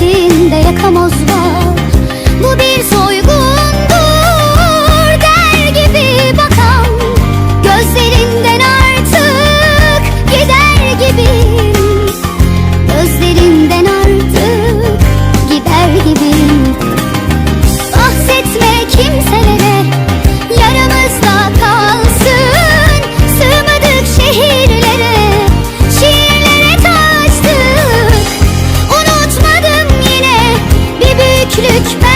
gittiğinde yakamoz var büyüklük ben